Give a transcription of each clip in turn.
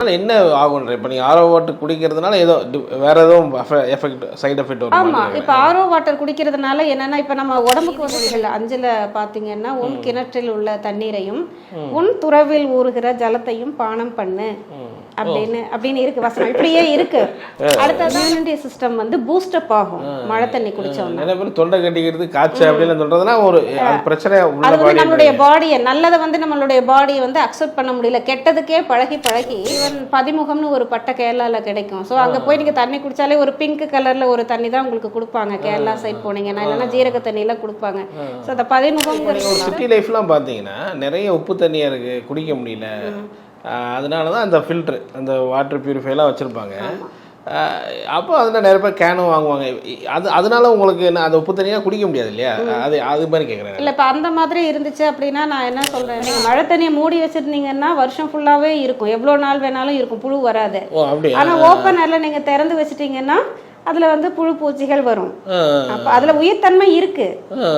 அதனால என்ன ஆகுன்ற இப்போ நீங்கள் ஆரோ வாட்டர் குடிக்கிறதுனால ஏதோ வேற எதுவும் எஃபெக்ட் சைடு எஃபெக்ட் ஆமா வரும் இப்ப ஆரோ வாட்டர் குடிக்கிறதுனால என்னன்னா இப்ப நம்ம உடம்புக்கு வந்து அஞ்சுல பாத்தீங்கன்னா உன் கிணற்றில் உள்ள தண்ணீரையும் உன் துறவில் ஊறுகிற ஜலத்தையும் பானம் பண்ணு. அப்படின்னு அப்படின்னு இருக்கு வசனம். இப்படியே இருக்கு. அடுத்தது இம்யூனிட்டி சிஸ்டம் வந்து பூஸ்டப் ஆகும். மழை தண்ணி குடிச்சோம்னா. நிறைய பேர் தொண்டை கட்டிக்கிறது காய்ச்சல் அப்படின்னு சொல்றதுனா ஒரு பிரச்சனை அது வந்து நம்மளுடைய பாடியை நல்லதை வந்து நம்மளுடைய பாடியை வந்து அக்செப்ட் பண்ண முடியல. கெட்டதுக்கே பழகி பழகி ஈவன் பதிமுகம்னு ஒரு பட்டை கேரளால கிடைக்கும். ஸோ அங்க போய் நீங்க தண்ணி குடிச்சாலே ஒரு பிங்க் கலர்ல ஒரு தண்ணி தான் உங்களுக்கு கொடுப்பாங்க. கேரளா சைட் போனீங்கன்னா இல்லைன்னா ஜீரக தண்ணியெல்லாம் கொடுப்பாங்க. ஸோ அந்த பதிமுகம் சிட்டி லைஃப்லாம் பார்த்தீங்கன்னா நிறைய உப்பு தண்ணியாக இருக்குது குடிக்க முடியல. அதனால தான் அந்த ஃபில்ட்ரு அந்த வாட்டர் பியூரிஃபைலாம் வச்சுருப்பாங்க. அப்போ அதில் நிறைய பேர் கேனும் வாங்குவாங்க. அது அதனால உங்களுக்கு என்ன அந்த உப்பு தண்ணியாக குடிக்க முடியாது இல்லையா? அது அது மாதிரி கேட்குறேன் இல்ல இப்ப அந்த மாதிரி இருந்துச்சு அப்படின்னா நான் என்ன சொல்றேன்? நீங்க மழை தண்ணியை மூடி வச்சிருந்தீங்கன்னா வருஷம் ஃபுல்லாவே இருக்கும். எவ்வளவு நாள் வேணாலும் இருக்கும். புழு வராது. ஓ அப்படியா? ஆனா ஓப்பன் ஏர்ல நீங்க திறந்து வச்சிட்டீங்கன்னா அதுல வந்து புழு பூச்சிகள் வரும். அப்ப அதுல உயிர்த்தன்மை இருக்கு.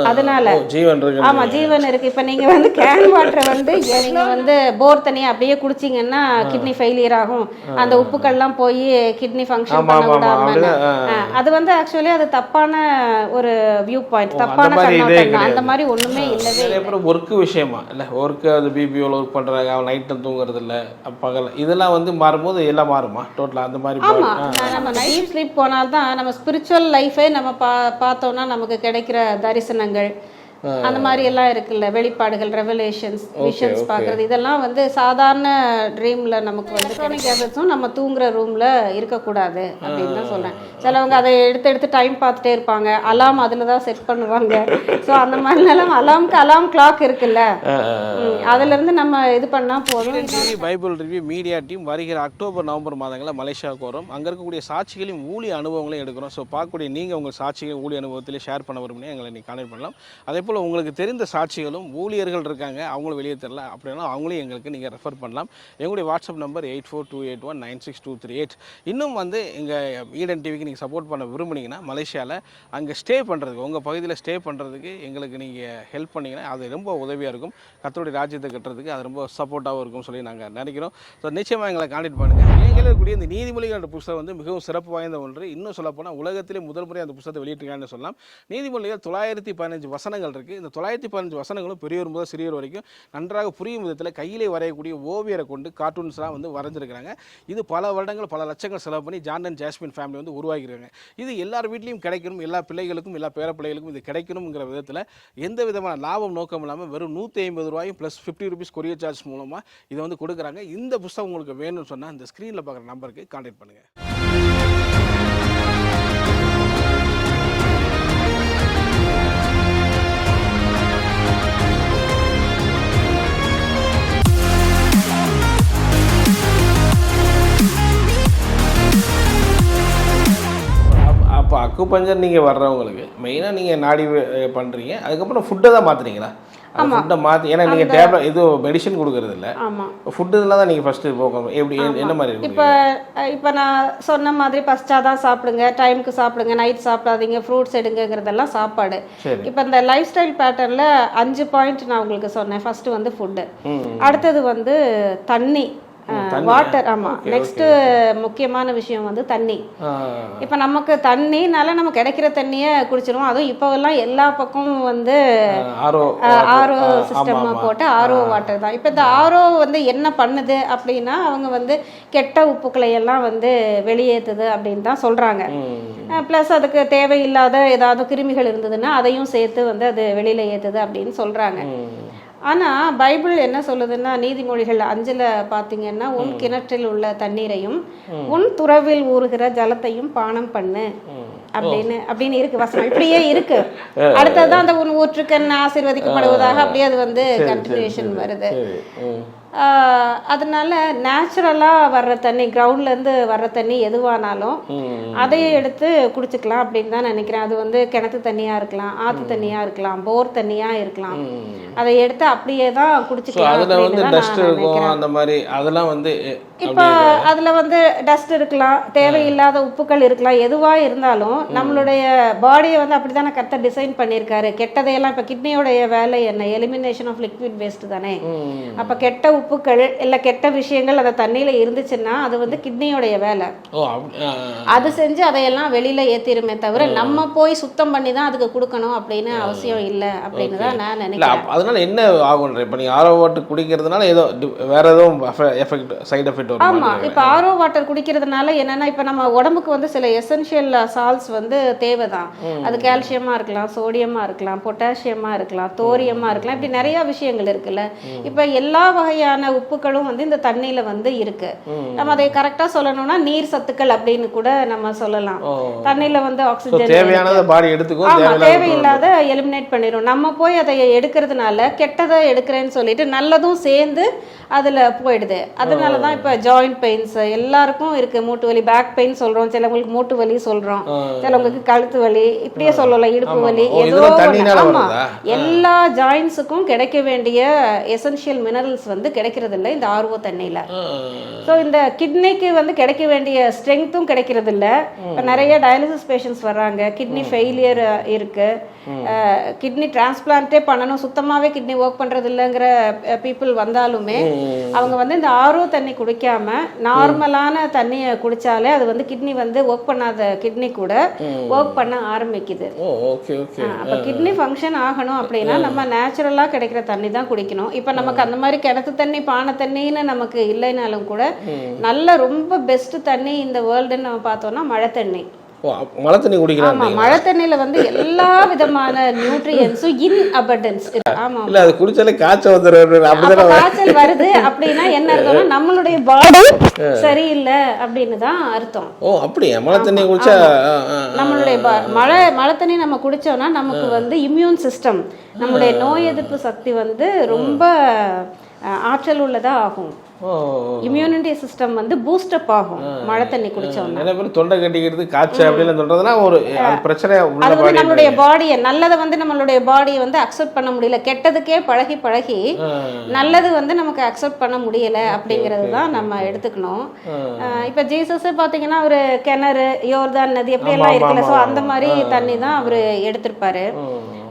அதனால ஓ, ஜீவன் இருக்கு. ஆமா ஜீவன் இருக்கு. இப்ப நீங்க வந்து கேன் வாட்டரை வந்து நீங்க வந்து போர் தண்ணியை அப்படியே குடிச்சீங்கன்னா கிட்னி ஃபெயிலியர் ஆகும். அந்த உப்புக்கள்லாம் போய் கிட்னி ஃபங்க்ஷன் பண்ண. விடாம அது வந்து ஆக்சுவலி அது தப்பான ஒரு வியூ பாயிண்ட் தப்பான கண்ணோட்டம். அந்த. மாதிரி ஒண்ணுமே இல்லவே பேர் ஒர்க்கு விஷயமா? இல்லை ஒர்க்கு அது பிபிஓவில் ஒர்க் பண்ணுறாங்க அவன் நைட்டு தூங்குறது இல்லை பகல் இதெல்லாம் வந்து மாறும்போது எல்லாம் மாறுமா? டோட்டலாக அந்த மாதிரி ஆமா. நம்ம டீப் ஸ்லீப் தான் நம்ம ஸ்பிரிச்சுவல் லைஃபே நம்ம பா பார்த்தோன்னா நமக்கு கிடைக்கிற தரிசனங்கள். அந்த மாதிரி எல்லாம் இருக்குல்ல வெளிப்பாடுகள் ரெவலேஷன்ஸ் விஷன்ஸ். பார்க்கறது இதெல்லாம் வந்து சாதாரண ட்ரீம்ல நமக்கு வந்து எலக்ட்ரானிக் கேசட்ஸும் நம்ம தூங்குற ரூம்ல இருக்கக்கூடாது அப்படின்னு தான் சொல்றேன். சிலவங்க அதை எடுத்து எடுத்து டைம் பார்த்துட்டே இருப்பாங்க. அலாம் அதில் தான் செட் பண்ணுவாங்க. ஸோ அந்த மாதிரிலாம் அலாம்க்கு அலாம் கிளாக் இருக்குல்ல. ஆ, ஆ, ஆ. ம், அதுல இருந்து நம்ம இது பண்ணா போதும். TV Bible review media team வருகிற அக்டோபர் நவம்பர் மாதங்களில் மலேசியாவுக்கு வரும். அங்கே இருக்கக்கூடிய சாட்சிகளையும் ஊழிய அனுபவங்களையும் எடுக்கிறோம். ஸோ பார்க்கக்கூடிய நீங்கள் உங்கள் சாட்சிகள் ஊழிய அனுபவத்திலே ஷேர் பண்ண விரும்பினா எங்களை நீங்கள் கான்டெக்ட் பண்ணலாம். அதே போல் உங்களுக்கு தெரிந்த சாட்சிகளும் ஊழியர்கள் இருக்காங்க. அவங்களும் வெளியே தெரில அப்படின்னா அவங்களையும் எங்களுக்கு நீங்கள் ரெஃபர் பண்ணலாம். எங்களுடைய WhatsApp number eight four two eight one nine six two three eight இன்னும் வந்து எங்கள் ஈடன் டிவிக்கு நீங்கள் சப்போர்ட் பண்ண விரும்புனீங்கன்னா மலேசியாவில் அங்கே ஸ்டே பண்ணுறதுக்கு உங்கள் பகுதியில் ஸ்டே பண்ணுறதுக்கு எங்களுக்கு நீங்கள் ஹெல்ப் பண்ணிங்கன்னா அது ரொம்ப உதவியாக இருக்கும். கத்தோடைய ராஜ்யத்தை கட்டுறதுக்கு அது ரொம்ப சப்போர்ட்டாகவும் இருக்கும் சொல்லி நாங்கள் நினைக்கிறோம். ஸோ நிச்சயமாக எங்களை கான்டெக்ட் பண்ணுங்கள் எங்கள் இருக்கக்கூடிய இந்த நீதிமொழிகள் புத்தகம் வந்து மிகவும் சிறப்பு வாய்ந்த ஒன்று. இன்னும் சொல்லப்போனால் உலகத்திலே முதல் முறை அந்த புத்தகத்தை வெளியிட்டிருக்காங்கன்னு சொல்லலாம். நீதிமொழிகள் தொள்ளாயிரத்தி பதினஞ்சு வசனங்கள் இருக்குது இந்த தொள்ளாயிரத்தி பதினஞ்சு வசனங்களும் பெரியவர் முதல் சிறியவர் வரைக்கும் நன்றாக புரியும் விதத்தில் கையிலே வரையக்கூடிய ஓவியரை கொண்டு கார்ட்டூன்ஸ்லாம் வந்து வரைஞ்சிருக்கிறாங்க. இது பல வருடங்கள் பல லட்சங்கள் செலவு பண்ணி ஜான் அண்ட் ஜாஸ்மின் ஃபேமிலி வந்து உருவாகிருக்காங்க இது எல்லார் வீட்லேயும் கிடைக்கணும் எல்லா பிள்ளைகளுக்கும் எல்லா பேர பிள்ளைகளுக்கும் இது கிடைக்கணுங்கிற விதத்தில் எந்த விதமான லாபம் நோக்கம் இல்லாமல் வெறும் நூற்றி ஐம்பது ரூபாயும் plus fifty rupees courier charge மூலமாக இதை வந்து கொடுக்குறாங்க. இந்த புத்தகம் உங்களுக்கு வேணும்னு சொன்னால் இந்த ஸ்க்ரீனில் பார்க்குற நம்பருக்கு கான்டாக்ட் பண்ணுங்கள் அப்போ அக்கு பஞ்சர் நீங்கள் வர்றவங்களுக்கு மெயினாக நீங்கள் நாடி அஹ், பண்றீங்க. அதுக்கப்புறம் ஃபுட்டை தான் மாற்றுறீங்களா ஃபுட்டை மாற்றி ஏன்னா நீங்கள் டேப்லெட் இது மெடிசன் கொடுக்கறது இல்லை ஃபுட்டு இதெல்லாம் தான் நீங்கள் ஃபஸ்ட்டு போகணும். எப்படி என்ன- மாதிரி இப்போ இப்போ நான் சொன்ன மாதிரி பஸ்டாதான் சாப்பிடுங்க டைமுக்கு சாப்பிடுங்க நைட் சாப்பிடாதீங்க ஃப்ரூட்ஸ் எடுங்கங்கிறதெல்லாம் சாப்பாடு. இப்போ இந்த லைஃப் ஸ்டைல் பேட்டர்னில் அஞ்சு பாயிண்ட் நான் உங்களுக்கு சொன்னேன். ஃபர்ஸ்ட் வந்து ஃபுட்டு அடுத்தது வந்து தண்ணி. வாட்டர் ஆமாம் நெக்ஸ்ட்டு முக்கியமான விஷயம் வந்து தண்ணி. இப்போ நமக்கு தண்ணினால நம்ம கிடைக்கிற தண்ணியை குடிச்சிருவோம். அதுவும் இப்போவெல்லாம் எல்லா பக்கமும் வந்து ஆரோ ஆர்ஓ சிஸ்டம். போட்டு ஆர்ஓ வாட்டர் தான். இப்போ இந்த ஆர்ஓ வந்து என்ன பண்ணுது அப்படின்னா அவங்க வந்து கெட்ட உப்புக்களை எல்லாம் வந்து வெளியேற்றுது அப்படின்னு தான் சொல்கிறாங்க. ப்ளஸ் அதுக்கு தேவையில்லாத ஏதாவது கிருமிகள் இருந்ததுன்னா அதையும் சேர்த்து வந்து அது வெளியில் ஏற்றுது அப்படின்னு சொல்கிறாங்க. ஆனால் பைபிள் என்ன சொல்லுதுன்னா நீதிமொழிகள் அஞ்சில் பார்த்தீங்கன்னா உன் கிணற்றில் உள்ள தண்ணீரையும் உன் துறவில் ஊறுகிற ஜலத்தையும் பானம் பண்ணு. அப்படின்னு அப்படின்னு இருக்கு வசனம். இப்படியே இருக்கு. அடுத்ததுதான் அந்த உன் ஊற்றுக்கண் ஆசீர்வதிக்கப்படுவதாக அப்படியே அது வந்து கண்டினியூஷன் வருது. அதனால நேச்சுரலாக வர்ற தண்ணி கிரவுண்ட்லேருந்து வர்ற தண்ணி எதுவானாலும். அதையே எடுத்து குடிச்சுக்கலாம் அப்படின்னு தான் நினைக்கிறேன். அது வந்து கிணத்து தண்ணியாக இருக்கலாம் ஆற்று தண்ணியாக இருக்கலாம் போர் தண்ணியாக இருக்கலாம். அதை எடுத்து அப்படியே தான் குடிச்சுக்கலாம் அதில் வந்து டஸ்ட் இருக்கும் அந்த மாதிரி அதெல்லாம் வந்து இப்போ அதில் வந்து டஸ்ட் இருக்கலாம் தேவையில்லாத உப்புக்கள் இருக்கலாம் எதுவாக இருந்தாலும் நம்மளுடைய பாடியை வந்து அப்படி தானே கரெக்டாக டிசைன் பண்ணியிருக்காரு. கெட்டதையெல்லாம் இப்போ கிட்னியோடைய வேலை என்ன? எலிமினேஷன் ஆஃப் லிக்விட் வேஸ்ட் தானே. அப்போ கெட்ட உப்புக்கள் இல்ல கெட்ட விஷயங்கள் அந்த தண்ணியில இருந்துச்சுன்னா அது வந்து கிட்னியோடைய வேலை. அது செஞ்சு அதையெல்லாம் வெளியில ஏத்திருமே தவிர நம்ம போய் சுத்தம் பண்ணி தான் அதுக்கு கொடுக்கணும் அப்படின்னு அவசியம் இல்லை அப்படின்னு தான் நான் நினைக்கிறேன். அதனால என்ன ஆகுன்ற இப்போ நீங்கள் ஆரோ வாட்டர் குடிக்கிறதுனால ஏதோ வேற எதுவும் எஃபெக்ட் சைடு எஃபெக்ட் ஆமா இப்போ ஆரோ வாட்டர் குடிக்கிறதுனால என்னன்னா இப்போ நம்ம உடம்புக்கு வந்து சில எசென்ஷியல் சால்ட்ஸ் வந்து தேவைதான். அது கால்சியமா இருக்கலாம் சோடியமா இருக்கலாம் பொட்டாசியமா இருக்கலாம் தோரியமா இருக்கலாம் இப்படி நிறைய விஷயங்கள் இருக்குல்ல. இப்போ எல்லா வகையான உப்புக்களும் வந்து இந்த தண்ணியில வந்து இருக்கு. நம்ம அதை கரெக்டா சொல்லணும்னா நீர் சத்துக்கள் அப்படின்னு கூட நம்ம சொல்லலாம். தண்ணியில வந்து ஆக்சிஜன் தேவையானதை பாடி எடுத்துக்கும் ஆமா தேவையில்லாத எலிமினேட் பண்ணிடும் நம்ம போய் அதை எடுக்கிறதுனால கெட்டதை எடுக்கிறேன்னு சொல்லிட்டு நல்லதும் சேர்ந்து அதுல போயிடுது. அதனால தான் இப்போ ஜாயிண்ட் பெயின்ஸ் எல்லாருக்கும் இருக்கு. மூட்டு வலி பேக் பெயின் சொல்றோம். சிலவங்களுக்கு மூட்டு வலி சொல்றோம். சிலவங்களுக்கு கழுத்து வலி இப்படியே சொல்லலாம் இடுப்பு. வலி ஏதோ இதெல்லாம் ஒண்ணு. தண்ணினால ஆமா. வருதா? எல்லா ஜாயின்ஸுக்கும் கிடைக்க வேண்டிய எசென்ஷியல் மினரல்ஸ் வந்து கிடைக்கிறது இல்ல இந்த ஆர்வோ தண்ணியில ஸோ இந்த கிட்னிக்கு வந்து கிடைக்க வேண்டிய ஸ்ட்ரென்த்தும் கிடைக்கிறது இல்ல நிறைய டயாலிசிஸ் பேஷண்ட்ஸ் வர்றாங்க. கிட்னி ஃபெயிலியர் இருக்கு. கிட்னி டிரான்ஸ்பிளான்ட்டே பண்ணணும். சுத்தமாவே கிட்னி ஒர்க் பண்றது இல்லைங்கிற பீப்புள் வந்தாலுமே அவங்க வந்து இந்த ஆரோ தண்ணி குடிக்காம நார்மலான தண்ணியை குடிச்சாலே அது வந்து கிட்னி வந்து ஒர்க் பண்ணாத கிட்னி கூட ஒர்க் பண்ண ஆரம்பிக்குது. அப்போ கிட்னி ஃபங்க்ஷன் ஆகணும் அப்படின்னா நம்ம நேச்சுரலாக கிடைக்கிற தண்ணி தான் குடிக்கணும். இப்போ நமக்கு அந்த மாதிரி கிணத்து தண்ணி பானை தண்ணின்னு நமக்கு இல்லைனாலும் கூட நல்ல ரொம்ப பெஸ்ட் தண்ணி இந்த வேர்ல்டுன்னு நம்ம பார்த்தோம்னா மழை தண்ணி. மழை தண்ணி ஆமா குடிக்கிறாங்க மழை தண்ணியில வந்து எல்லா விதமான நியூட்ரியன்ஸும் இன் அபண்டன்ஸ் ஆமா இல்ல அது குடிச்சாலே காய்ச்சல் அப்படிதானே காய்ச்சல் வருது அப்படின்னா என்ன அர்த்தம்னா நம்மளுடைய பாடி சரியில்லை அப்படின்னு தான் அர்த்தம். ஓ அப்படியா? மழை தண்ணி குடிச்சா. நம்மளுடைய மழை மழை தண்ணி நம்ம குடிச்சோம்னா நமக்கு வந்து இம்யூன் சிஸ்டம் நம்மளுடைய நோய் எதிர்ப்பு சக்தி வந்து ரொம்ப ஆற்றல் உள்ளதா ஆகும். இம்யூனிட்டி சிஸ்டம் வந்து பூஸ்டப் ஆகும் மழை தண்ணி குடிச்சோம்னா. நிறைய பேர் தொண்டை கட்டிக்கிறது காய்ச்சல் அப்படின்னு சொல்றதுனா ஒரு பிரச்சனை அது வந்து நம்மளுடைய பாடியை நல்லதை வந்து நம்மளுடைய பாடியை வந்து அக்செப்ட் பண்ண முடியல. கெட்டதுக்கே பழகி பழகி நல்லது வந்து நமக்கு அக்செப்ட் பண்ண முடியல அப்படிங்கிறது தான் நம்ம எடுத்துக்கணும். இப்ப ஜீசஸே பாத்தீங்கன்னா அவரு கிணறு யோர்தான் நதி எப்படி எல்லாம் இருக்குல்ல. ஸோ அந்த மாதிரி தண்ணி தான் அவரு எடுத்திருப்பாரு.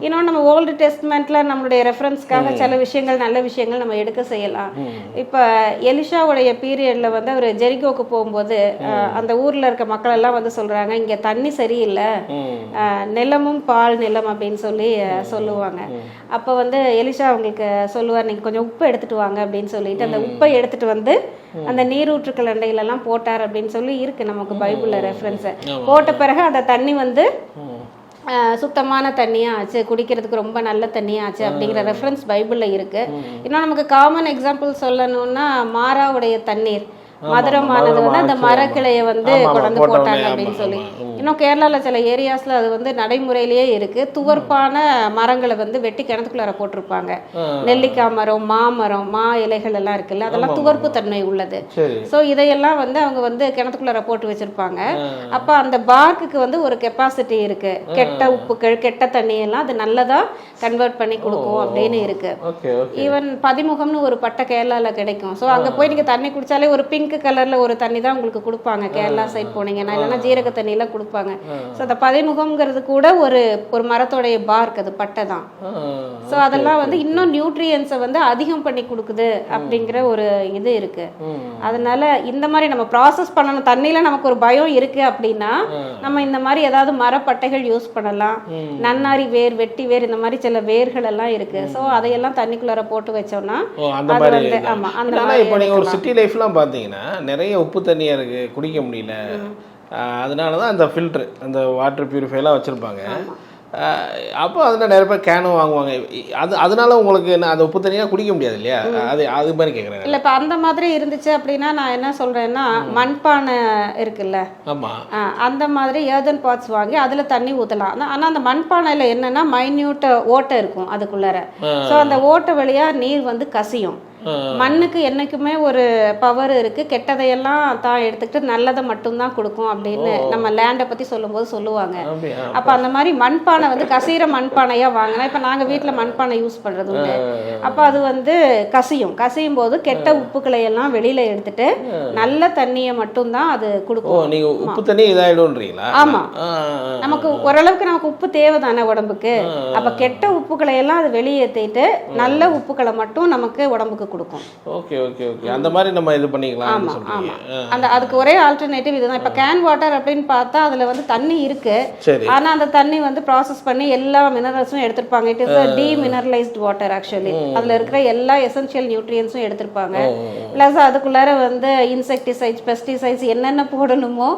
இன்னொன்று நம்ம ஓல்டு டெஸ்ட்மெண்ட்ல நம்மளுடைய ரெஃபரன்ஸ்க்காக சில விஷயங்கள் நல்ல விஷயங்கள் நம்ம எடுக்க செய்யலாம். இப்போ எலிஷாவுடைய பீரியட்ல வந்து அவர் ஜெரிகோக்கு போகும்போது அந்த ஊர்ல இருக்க மக்கள் எல்லாம் வந்து சொல்றாங்க இங்க தண்ணி சரியில்லை. நிலமும் பால் நிலம் அப்படின்னு சொல்லி சொல்லுவாங்க. அப்போ வந்து எலிஷா அவங்களுக்கு சொல்லுவார் நீங்க கொஞ்சம் உப்பு எடுத்துட்டு வாங்க அப்படின்னு சொல்லிட்டு அந்த உப்பை எடுத்துட்டு வந்து அந்த நீரூற்றுக்கள் அண்டையிலெல்லாம் போட்டார் அப்படின்னு சொல்லி இருக்கு நமக்கு பைபிள்ல ரெஃபரன்ஸ் போட்ட பிறகு அந்த தண்ணி வந்து சுத்தமான தண்ணியா ஆச்சு குடிக்கிறதுக்கு ரொம்ப நல்ல தண்ணியா ஆச்சு அப்படிங்கிற ரெஃபரன்ஸ் பைபிள்ல இருக்கு. இன்னும் நமக்கு காமன் எக்ஸாம்பிள் சொல்லணும்னா மாறாவுடைய தண்ணீர். மதுரமானது வந்து அந்த மரக்கிளையை வந்து கொண்டு போட்ட போட்டாங்க அப்படின்னு சொல்லி. இன்னும் கேரளால சில ஏரியாஸ்ல அது வந்து நடைமுறையிலேயே இருக்கு. துவர்ப்பான மரங்களை வந்து வெட்டி கிணத்துக்குள்ளார போட்டிருப்பாங்க. நெல்லிக்காய் மரம் மாமரம் மா இலைகள் எல்லாம் இருக்குல்ல அதெல்லாம் துவர்ப்பு தன்மை உள்ளது. ஸோ இதையெல்லாம் வந்து அவங்க வந்து கிணத்துக்குள்ளார போட்டு வச்சிருப்பாங்க. அப்போ அந்த பார்க்குக்கு வந்து ஒரு கெப்பாசிட்டி இருக்கு. கெட்ட உப்புக்கள் கெட்ட தண்ணியெல்லாம் அது நல்லதா கன்வெர்ட் பண்ணி கொடுக்கும் அப்படின்னு இருக்கு. ஈவன் பதிமுகம்னு ஒரு பட்டை கேரளால கிடைக்கும். ஸோ அங்க போய் நீங்க தண்ணி குடிச்சாலே ஒரு பிங்க் கலர்ல ஒரு தண்ணி தான் உங்களுக்கு கொடுப்பாங்க. கேரளா சைட் போனீங்கன்னா. இல்லைன்னா ஜீரக தண்ணியில கொடுப்பாங்க ஸோ அந்த பதிமுகம்ங்கிறது கூட ஒரு ஒரு மரத்தோடைய பார்க் அது பட்டை தான். ஸோ அதெல்லாம் வந்து இன்னும் நியூட்ரியன்ஸை வந்து அதிகம் பண்ணி கொடுக்குது அப்படிங்கிற ஒரு இது இருக்கு. அதனால இந்த மாதிரி நம்ம ப்ராசஸ் பண்ணணும். தண்ணியில நமக்கு ஒரு பயம் இருக்கு அப்படின்னா நம்ம இந்த மாதிரி ஏதாவது மரப்பட்டைகள் யூஸ் பண்ணலாம். நன்னாரி வேர் வெட்டி வேர் இந்த மாதிரி சில வேர்கள் எல்லாம் இருக்கு. ஸோ அதையெல்லாம் தண்ணிக்குள்ளார போட்டு வச்சோம்னா அது வந்து ஆமா அந்த மாதிரி இப்போ நீங்கள் ஒரு. சிட்டி லைஃப்லாம் பார்த்தீங்கன்னா நிறைய உப்பு தண்ணியாக இருக்குது குடிக்க முடியல. அதனால தான் அந்த ஃபில்ட்ரு அந்த வாட்டர் பியூரிஃபைலாம் வச்சுருப்பாங்க. அப்போ அதில் நிறைய பேர் கேனும் வாங்குவாங்க. அது அதனால உங்களுக்கு என்ன அந்த உப்பு தண்ணியாக குடிக்க முடியாது இல்லையா? அது அது மாதிரி கேட்குறேன் இல்ல இப்ப அந்த மாதிரி இருந்துச்சு அப்படின்னா நான் என்ன சொல்றேன்னா மண்பானை இருக்குல்ல? ஆமாம் அந்த மாதிரி ஏர்தன் பாட்ஸ் வாங்கி அதுல தண்ணி ஊத்தலாம். ஆனா- ஆனா அந்த மண்பானையில என்னன்னா மைன்யூட் ஓட்டை இருக்கும் அதுக்குள்ளார. சோ அந்த ஓட்டை வழியா நீர் வந்து கசியும். மண்ணுக்கு என்னைக்குமே ஒரு பவர் இருக்கு. கெட்டதையெல்லாம் தான் எடுத்துக்கிட்டு நல்லதை மட்டும்தான் கொடுக்கும் அப்படின்னு நம்ம லேண்டை பத்தி சொல்லும்போது சொல்லுவாங்க. அப்ப அந்த மாதிரி மண்பானை வந்து கசிகிற மண்பானையா வாங்கினா இப்ப நாங்க வீட்ல மண்பானை யூஸ் பண்றது உண்டு. அப்ப அது வந்து கசியும். கசியும் போது கெட்ட உப்புக்களை எல்லாம் வெளியில எடுத்துட்டு நல்ல தண்ணியை மட்டும்தான் அது கொடுக்கும். நீங்கள் உப்பு தண்ணி இதாகிடும்ன்றீங்களா ஆமா. நமக்கு ஓரளவுக்கு நமக்கு உப்பு தேவைதானே உடம்புக்கு. அப்ப கெட்ட உப்புக்களை எல்லாம் அது வெளியேற்றிட்டு நல்ல உப்புக்களை மட்டும் நமக்கு உடம்புக்கு கொடுக்கும். ஓகே ஓகே ஓகே அந்த மாதிரி நம்ம இது பண்ணிக்கலாம் ஆமா சொல்றீங்க. ஆமா. அந்த அதுக்கு ஒரே ஆல்டர்னேட்டிவ் இதுதான். இப்போ கேன் வாட்டர் அப்படின்னு பார்த்தா அதுல வந்து தண்ணி இருக்கு. ஆனா அந்த தண்ணி வந்து ப்ராசஸ் பண்ணி எல்லா மினரல்ஸும் எடுத்திருப்பாங்க. It is demineralized water actually அதுல இருக்கிற எல்லா எசென்ஷியல் நியூட்ரியன்ஸும் எடுத்திருப்பாங்க. ப்ளஸ் அதுக்குள்ளார வந்து இன்செக்டிசைட்ஸ் பெஸ்டிசைட்ஸ் என்னென்ன போடணுமோ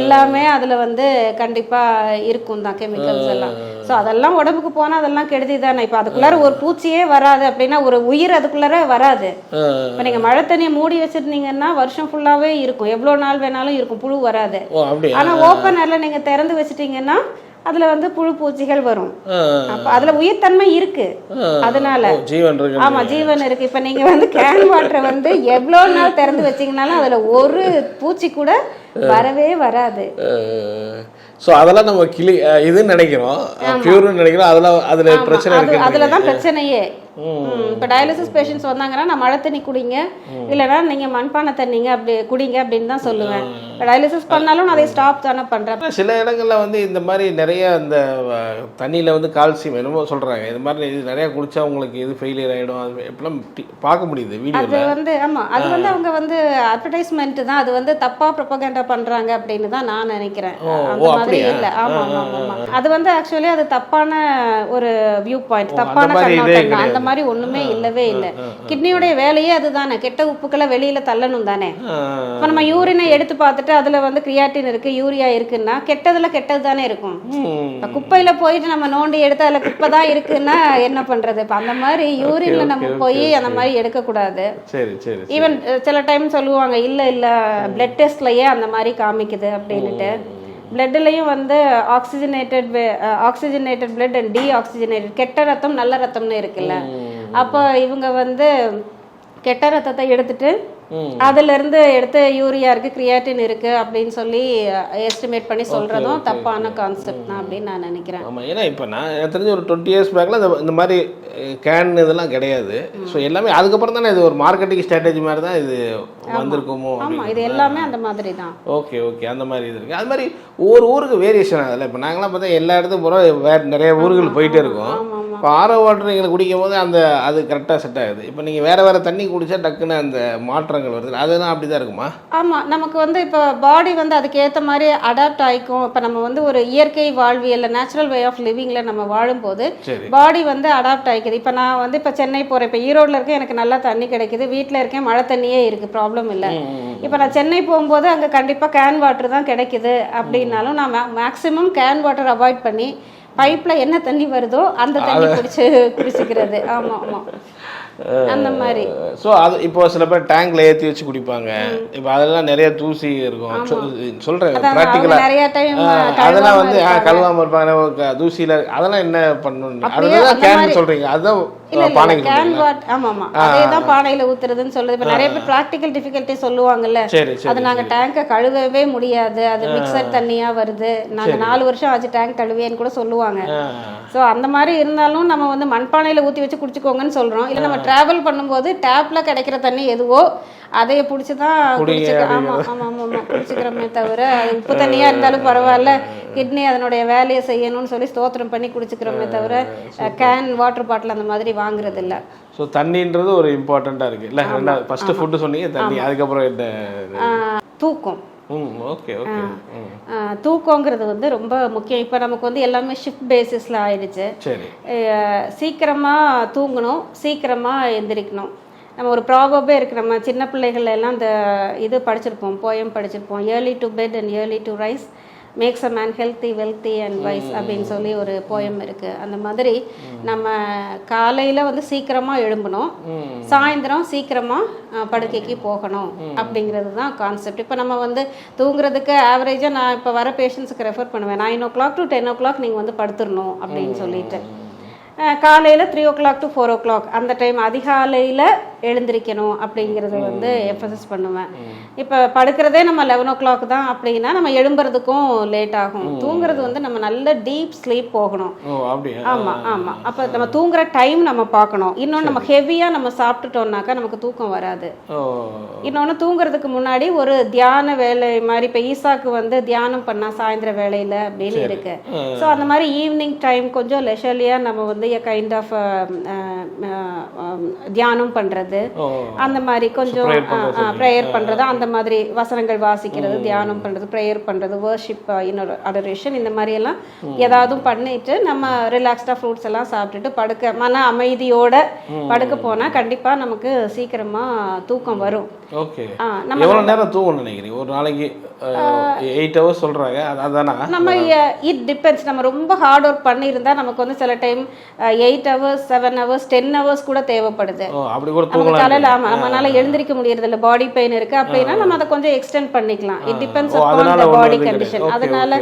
எல்லாமே அதுல வந்து கண்டிப்பா இருக்கும் தான் கெமிக்கல்ஸ் எல்லாம். ஸோ அதெல்லாம் உடம்புக்கு போனா அதெல்லாம் கெடுதி தானே இப்போ அதுக்குள்ளார ஒரு பூச்சியே வராது அப்படின்னா ஒரு உயிர் அதுக்குள்ளார வராது. ஆ, இப்போ நீங்க மழை தண்ணியை மூடி வச்சிருந்தீங்கன்னா வருஷம் ஃபுல்லாவே இருக்கும். எவ்வளோ நாள் வேணாலும் இருக்கும். புழு வராது. ஆனா ஓப்பன் ஏர்ல நீங்க திறந்து வச்சிட்டீங்கன்னா அதுல வந்து புழு பூச்சிகள் வரும். அதுல உயிர்த்தன்மை இருக்கு. அதனால. ஆமா ஜீவன் இருக்கு. இப்ப நீங்க வந்து கேன் வாட்டரை வந்து எவ்வளவு நாள் திறந்து வச்சீங்கனாலும் அதுல ஒரு பூச்சி கூட வரவே வராது. ஸோ அதெல்லாம் நம்ம கிளி இதுன்னு நினைக்கிறோம். பியூர்னு நினைக்கிறோம். அதெல்லாம் அதுல பிரச்சனை இருக்கு அதுல தான் பிரச்சனையே. இப்ப டயாலிசிஸ் பேஷண்ட்ஸ் வந்தாங்கன்னா நான் மழை தண்ணி குடிங்க. இல்லைன்னா நீங்க மண்பானை தண்ணிங்க அப்படி குடிங்க அப்படின்னு தான் சொல்லுவேன். டயாலிசிஸ் பண்ணாலும் நான் அதை ஸ்டாப் தானே பண்றேன். சில இடங்கள்ல வந்து இந்த மாதிரி நிறைய இந்த தண்ணியில வந்து கால்சியம் என்னமோ சொல்றாங்க. இது மாதிரி இது நிறைய குடிச்சா உங்களுக்கு இது ஃபெயிலியர் ஆயிடும். அது எப்படிலாம் பார்க்க முடியுது அது வீடியோல வந்து ஆமா. அது வந்து அவங்க வந்து அட்வர்டைஸ்மெண்ட் தான். அது வந்து தப்பா ப்ரொபகண்டா பண்றாங்க அப்படின்னு தான் நான் நினைக்கிறேன். அந்த மாதிரி? இல்ல. ஆமா ஆமா ஆமா. அது வந்து ஆக்சுவலி அது தப்பான ஒரு வியூ பாயிண்ட் தப்பான கண்ணோட்டம். அந்த. மாதிரி ஒண்ணுமே இல்லவே இல்ல. கிட்னியோடைய வேலையே அதுதானே. கெட்ட உப்புக்களை வெளியில தள்ளணும் தானே? இப்ப நம்ம யூரினை எடுத்து பார்த்துட்டு அதுல வந்து கிரியாட்டின் இருக்கு யூரியா இருக்குன்னா கெட்டதுல கெட்டது தானே இருக்கும். இப்ப குப்பையில போயிட்டு நம்ம நோண்டி எடுத்து அதுல குப்பை தான் இருக்குன்னா என்ன பண்றது? இப்ப அந்த மாதிரி யூரின்ல நம்ம போய் அந்த மாதிரி எடுக்க கூடாது சரி சரி சரி. ஈவன் சில டைம் சொல்லுவாங்க இல்ல இல்ல பிளட் டெஸ்ட்லயே அந்த மாதிரி காமிக்குது அப்படின்னுட்டு. பிளட்லயும் வந்து oxygenated oxygenated blood and deoxygenated கெட்ட ரத்தம் நல்ல ரத்தம்னு இருக்குல்ல. அப்போ இவங்க வந்து கெட்ட ரத்தத்தை எடுத்துட்டு அதுல இருந்து எடுத்து யூரியா இருக்கு கிரியாட்டின் இருக்கு அப்படின்னு சொல்லி எஸ்டிமேட் பண்ணி சொல்றதும் தப்பான கான்செப்ட் தான் அப்படின்னு நான் நினைக்கிறேன். ஆமாம் ஏன்னா இப்போ நான் தெரிஞ்ச ஒரு டுவெண்ட்டி இயர்ஸ் பேக்கில் இந்த இந்த மாதிரி கேன் இதெல்லாம் கிடையாது. ஸோ எல்லாமே அதுக்கப்புறம் தானே இது ஒரு மார்க்கெட்டிங் ஸ்ட்ராட்டஜி மாதிரி தான் இது வந்திருக்குமோ ஆமா இது எல்லாமே அந்த மாதிரி தான். ஓகே ஓகே அந்த மாதிரி இது இருக்குது அது மாதிரி ஒவ்வொரு ஊருக்கு வேரியேஷன் ஆகுதுல்ல? இப்போ நாங்களாம் பார்த்தா எல்லா இடத்துக்கும் போகிறோம் வேறு நிறைய ஊர்கள் போயிட்டே இருக்கோம். இப்போ ஆரோ வாட்டர் நீங்கள் குடிக்கும் போது அந்த அது கரெக்டாக செட் ஆகுது. இப்போ நீங்கள் வேறு வேறு தண்ணி குடிச்சா டக்குன்னு அந்த மாற்றங்கள் வருது. அதெல்லாம் அப்படி தான் இருக்குமா? ஆமா நமக்கு வந்து இப்போ பாடி வந்து அதுக்கு ஏத்த மாதிரி அடாப்ட் ஆயிக்கும். இப்போ நம்ம வந்து ஒரு இயற்கை வாழ்வியல்ல நேச்சுரல் வே ஆஃப் லிவிங்ல நம்ம வாழும்போது பாடி வந்து அடாப்ட் ஆயிக்குது. இப்போ நான் வந்து இப்போ சென்னை போறேன். இப்போ ஈரோட்ல இருக்கேன். எனக்கு நல்லா தண்ணி கிடைக்குது. வீட்டில் இருக்கேன். மழை தண்ணியே இருக்கு. ப்ராப்ளம் இல்லை. இப்போ நான் சென்னை போகும்போது அங்கே கண்டிப்பாக கேன் வாட்டர் தான் கிடைக்குது. அப்படின்னாலும் நான் மேக்ஸிமம் கேன் வாட்டர் அவாய்ட் பண்ணி பைப்ல என்ன தண்ணி வருதோ அந்த தண்ணி குடிச்சு குடிச்சுக்கிறது. ஆமா ஆமா. அந்த மாதிரி. ஸோ அது இப்போ சில பேர் டேங்க்ல ஏற்றி வச்சு குடிப்பாங்க. இப்போ அதெல்லாம் நிறைய தூசி இருக்கும். சொல்- சொல்றேன் ப்ராக்டிக்கலாக நிறைய டைம் அதெல்லாம் வந்து கழுவாம இருப்பாங்க. தூசியில அதெல்லாம் என்ன பண்ணணும்? அதுதான் கேன் சொல்றீங்க. அதுதான் இல்ல கேன்? வாட் ஆமா ஆமா அதே தான் பானையில ஊத்துறதுன்னு சொல்லுது. இப்ப நிறைய பேர் பிராக்டிக்கல் டிஃபிகல்ட்டி சொல்லுவாங்கல்ல. அது நாங்க டேங்கை கழுவவே முடியாது. அது மிக்சர் தண்ணியா வருது. நாங்க நாலு வருஷம் ஆச்சு டேங்க் கழுவேன்னு கூட சொல்லுவாங்க. ஸோ அந்த மாதிரி இருந்தாலும் நம்ம வந்து மண்பானையில ஊத்தி வச்சு குடிச்சுக்கோங்கன்னு சொல்றோம். இல்ல நம்ம டிராவல் பண்ணும்போது டேப்ல கிடைக்கிற தண்ணி எதுவோ அதைய பிடிச்சி தான் குடிங்க குடிச்சுக்க ஆமா ஆமா ஆமா ஆமா. குடிச்சுக்கிறோமே தவிர அது உப்பு தண்ணியா இருந்தாலும் பரவாயில்ல. கிட்னி அதனுடைய வேலையை செய்யணும்னு சொல்லி ஸ்தோத்திரம் பண்ணி குடிச்சுக்கிறோமே தவிர கேன் வாட்டர் பாட்டில் அந்த மாதிரி வாங்குறது இல்ல ஸோ தண்ணின்றது ஒரு இம்பார்ட்டண்ட்டாக இருக்கு. இல்லை ரெண்டாவது ஃபர்ஸ்ட் ஃபுட்டு சொன்னீங்க தண்ணி. அதுக்கப்புறம் ஆஹ் தூக்கம். தூக்கங்கிறது வந்து ரொம்ப முக்கியம். இப்போ நமக்கு வந்து எல்லாமே ஷிஃப்ட் பேசிஸில் ஆயிடுச்சு. சரி. அஹ் சீக்கிரமா தூங்கணும் சீக்கிரமா எந்திரிக்கணும். நம்ம ஒரு ப்ராபபே இருக்கு. நம்ம சின்ன பிள்ளைகள் எல்லாம் இந்த இது படிச்சிருப்போம் போயம் படிச்சிருப்போம். Early to bed and early to rise makes a man healthy wealthy and wise அப்படின்னு சொல்லி ஒரு போயம் இருக்கு. அந்த மாதிரி நம்ம காலையில வந்து சீக்கிரமா எழும்பணும். சாயந்தரம் சீக்கிரமா அஹ், படுக்கைக்கு போகணும் அப்படிங்கிறது தான் கான்செப்ட் இப்போ நம்ம வந்து தூங்குறதுக்கு ஆவரேஜாக நான் இப்போ வர பேஷண்ட்ஸுக்கு ரெஃபர் பண்ணுவேன். Nine o'clock to ten o'clock நீங்கள் வந்து படுத்துடணும் அப்படின்னு சொல்லிட்டு. காலையில three o'clock to four o'clock அந்த டைம் அதிகாலையில் எழுந்திரிக்கணும் அப்படிங்கிறத வந்து எஃபசஸ் பண்ணுவேன். இப்போ படுக்கிறதே நம்ம லெவன் ஓ கிளாக் தான் அப்படின்னா நம்ம எழும்புறதுக்கும் லேட் ஆகும். தூங்குறது வந்து நம்ம நல்ல டீப் ஸ்லீப் போகணும். ஓ அப்படியா? ஆமா ஆமா. அப்ப நம்ம தூங்குற டைம் நம்ம பார்க்கணும். இன்னொன்று நம்ம ஹெவியா நம்ம சாப்பிட்டுட்டோம்னாக்கா நமக்கு தூக்கம் வராது. இன்னொன்று தூங்குறதுக்கு முன்னாடி ஒரு தியான வேலை மாதிரி இப்போ ஈசாக்கு வந்து தியானம் பண்ணா சாயந்தர வேலையில அப்படின்னு இருக்கு. ஸோ அந்த மாதிரி ஈவினிங் டைம் கொஞ்சம் லெஷர்லியா நம்ம வந்து இருக்கக்கூடிய கைண்ட் ஆஃப் தியானம் பண்ணுறது ஓ. அந்த மாதிரி கொஞ்சம் பண்றது ப்ரேயர் பண்ணுறது அந்த மாதிரி வசனங்கள் வாசிக்கிறது தியானம் பண்ணுறது ப்ரேயர் பண்ணுறது வர்ஷிப் இன்னொரு அடரேஷன் இந்த மாதிரி எல்லாம் ஏதாவது பண்ணிட்டு நம்ம ரிலாக்ஸ்டாக ஃப்ரூட்ஸ் எல்லாம் சாப்பிட்டுட்டு படுக்க மன அமைதியோட படுக்க போனால் கண்டிப்பாக நமக்கு சீக்கிரமாக தூக்கம் வரும். ஓகே நம்ம எவ்வளோ நேரம் தூங்கணும் நினைக்கிறீங்க? ஒரு நாளைக்கு எயிட் ஹவர்ஸ் சொல்கிறாங்க அதானா? நம்ம இட் டிபெண்ட்ஸ் நம்ம ரொம்ப ஹார்ட் ஒர்க் பண்ணியிருந்தா நமக்கு வந்து சில time eight hours seven hours ten hours கூட தேவைப்படுது. அப்படி கூட தூங்கலாம் காலையில் ஆமாம் நம்மளால எழுந்திருக்க முடியறது இல்ல பாடி பெயின் இருக்கு. அப்படின்னா நம்ம அதை கொஞ்சம் எக்ஸ்டெண்ட் பண்ணிக்கலாம். இட் டிபெண்ட்ஸ் ஒண்ணும் பாடி கண்டிஷன் அதனால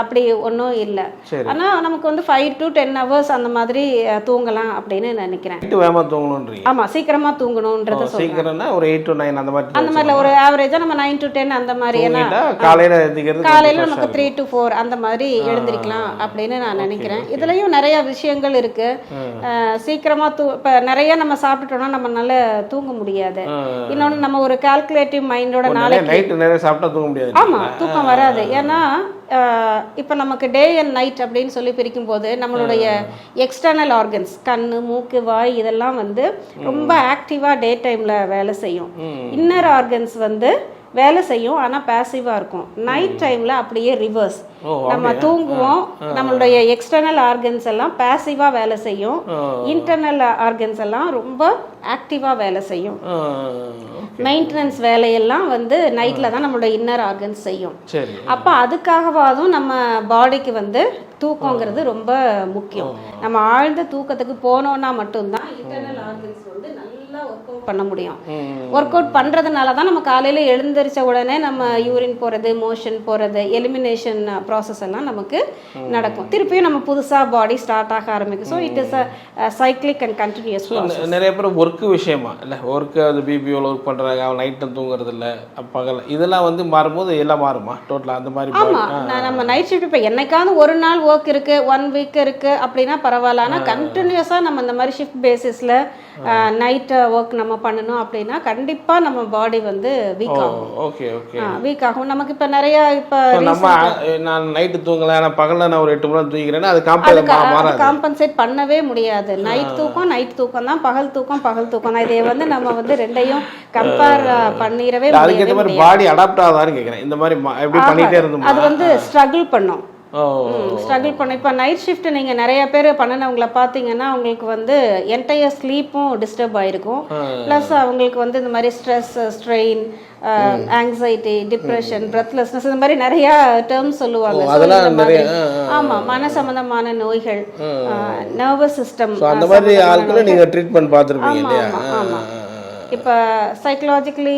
அப்படி ஒன்றும் இல்லை. சரி. ஆனா நமக்கு வந்து ஃபைவ் டு டென் ஹவர்ஸ் அந்த மாதிரி தூங்கலாம் அப்படின்னு நினைக்கிறேன். நைட்டு வேகமாக தூங்கணுன்றீங்க? ஆமா சீக்கிரமா தூங்கணும்ன்றத சொல்றேன் சீக்கிரம்னா ஒரு எயிட் டு நைன் அந்த மாதிரி அந்த மாதிரில ஒரு ஆவரேஜா நம்ம நைன் டு டென் அந்த மாதிரி ஏன்னா காலையில் எழுந்திக்கிறது காலையில நமக்கு த்ரீ டு ஃபோர் அந்த மாதிரி எழுந்திருக்கலாம் அப்படின்னு நான் நினைக்கிறேன். இதுலயும் நிறைய விஷயங்கள் இருக்கு. சீக்கிரமா தூ இப்ப நிறைய நம்ம சாப்பிட்டுட்டோம்னா நம்மளால தூங்க முடியாது. இன்னொன்னு நம்ம ஒரு கால்குலேட்டிவ் மைண்டோட நாளைக்கு நைட்டு நிறைய சாப்பிட்டா தூங்க முடியாது. ஆமா தூக்கம் வராது. ஏன்னா இப்ப நமக்கு டே அண்ட் நைட் அப்படின்னு சொல்லி பிரிக்கும் போது நம்மளுடைய எக்ஸ்டர்னல் ஆர்கன்ஸ் கண்ணு மூக்கு வாய் இதெல்லாம் வந்து ரொம்ப ஆக்டிவா டே டைம்ல வேலை செய்யும். இன்னர் ஆர்கன்ஸ் வந்து வேலை செய்யும் ஆனா பாசிவா இருக்கும். நைட் டைம்ல அப்படியே ரிவர்ஸ் நம்ம தூங்குவோம் நம்மளுடைய எக்ஸ்டர்னல் ஆர்கன்ஸ் எல்லாம் பாசிவா வேலை செய்யும். இன்டர்னல் ஆர்கன்ஸ் எல்லாம் ரொம்ப ஆக்டிவா வேலை செய்யும். மெயின்டெனன்ஸ் வேலையெல்லாம் வந்து நைட்ல தான் நம்மளோட இன்னர் ஆர்கன்ஸ் செய்யும். அப்போ அதுக்காகவாதும் நம்ம பாடிக்கு வந்து தூக்கங்கிறது ரொம்ப முக்கியம். நம்ம ஆழ்ந்த தூக்கத்துக்கு போனோம்னா மட்டும்தான் இன்டர்னல் ஆர்கன்ஸ் வந்து நல்லா ஒர்க் அவுட் பண்ண முடியும். ஒர்க் அவுட் பண்ணுறதுனால தான் நம்ம காலையில் எழுந்திரிச்ச உடனே நம்ம யூரின் போகிறது மோஷன் போகிறது எலிமினேஷன் ப்ராசஸ் எல்லாம் நமக்கு நடக்கும். திருப்பியும் நம்ம புதுசாக பாடி ஸ்டார்ட் ஆக ஆரம்பிக்கும். So it is a cyclic and continues நிறைய பேர் ஒர்க்கு விஷயமா இல்லை ஒர்க்கு அது பிபிஓவில் ஒர்க் பண்ணுறாங்க அவன் நைட்டும் தூங்குறது இல்லை பகல் இதெல்லாம் வந்து மாறும்போது எல்லாம் மாறுமா? டோட்டலாக அந்த மாதிரி ஆமா நான் நம்ம நைட் ஷிஃப்ட் இப்போ என்னைக்காவது ஒரு நாள் ஒர்க் இருக்கு ஒன் வீக் இருக்கு அப்படின்னா பரவாயில்ல. ஆனால் கண்டினியூஸாக நம்ம இந்த மாதிரி ஷிஃப்ட் பேசிஸில் நைட் ஒர்க் நம்ம பண்ணணும் அப்படின்னா கண்டிப்பா நம்ம பாடி வந்து வீக் ஆகும். ஓகே ஓகே வீக் ஆகும். நமக்கு இப்போ நிறைய இப்போ நம்ம நான் நைட்டு தூங்கல ஆனால் பகலில் நான் ஒரு எட்டு மணி தூங்கிக்கிறேன்னா அது காம்பன்சேட் பண்ணவே முடியாது. நைட் தூக்கம் நைட் தூக்கம் தான். பகல் தூக்கம் பகல் தூக்கம் தான். இதை வந்து நம்ம வந்து ரெண்டையும் கம்பேர் பண்ணிடவே அதுக்கேற்ற மாதிரி பாடி அடாப்ட் ஆகாதான்னு கேட்குறேன் இந்த மாதிரி எப்படி பண்ணிட்டே இருந்தோமா அது வந்து ஸ்ட்ரகிள் பண்ணும். ஸ்ட்ரகிள் பண்ண. இப்போ நைட் ஷிஃப்ட் நீங்கள் நிறைய பேர் பண்ணினவங்கள பார்த்தீங்கன்னா அவங்களுக்கு வந்து என்டையர் ஸ்லீப்பும் டிஸ்டர்ப் ஆயிருக்கும். ப்ளஸ் அவங்களுக்கு வந்து இந்த மாதிரி stress strain anxiety depression breathlessness இந்த மாதிரி நிறைய டேர்ம்ஸ் சொல்லுவாங்க. ஆமா மன சம்பந்தமான நோய்கள் நர்வஸ் சிஸ்டம் அந்த மாதிரி ஆட்களை நீங்கள் ட்ரீட்மெண்ட் பார்த்துருப்பீங்க இல்லையா. இப்போ சைக்கலாஜிக்கலி